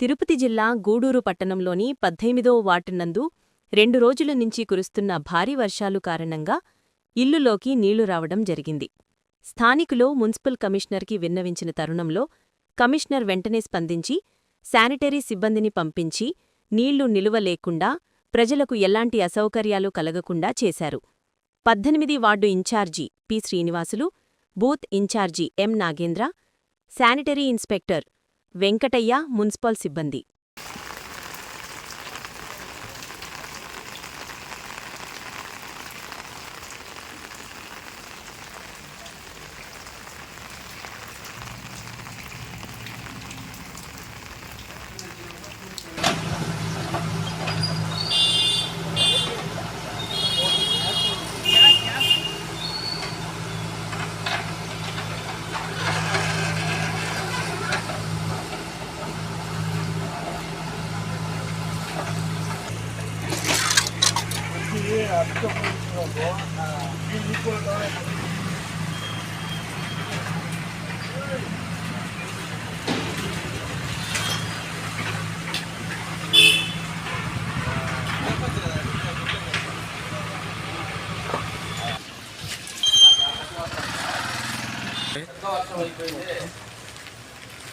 తిరుపతి జిల్లా గూడూరు పట్టణంలోని పద్దెనిమిదో వార్డు నందు రెండు రోజుల నుంచి కురుస్తున్న భారీ వర్షాలు కారణంగా ఇల్లులోకి నీళ్ళు రావడం జరిగింది. స్థానికులు మున్సిపల్ కమిషనర్కి విన్నవించిన తరుణంలో కమిషనర్ వెంటనే స్పందించి శానిటరీ సిబ్బందిని పంపించి నీళ్ళు నిలువ లేకుండా ప్రజలకు ఎలాంటి అసౌకర్యాలు కలగకుండా చేశారు. పద్దెనిమిది ward incharge P Srinivasulu booth incharge M Nagendra sanitary inspector Venkataiah municipal సిబ్బంది.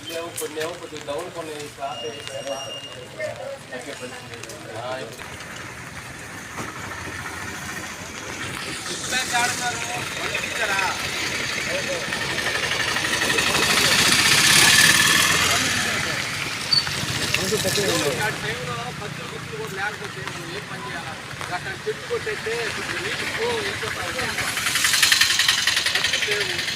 లేవు కొన్ని కొద్దిగా డౌన్ కొన్ని క్లాత్ తగ్గే పరిస్థితి లేకపోతే మనం ఏం పని చేయాలి అక్కడ చెట్టు కొట్టేస్తే కొంచెం నీటి పో వెళ్ళిపోతారు పత్తులు లేవు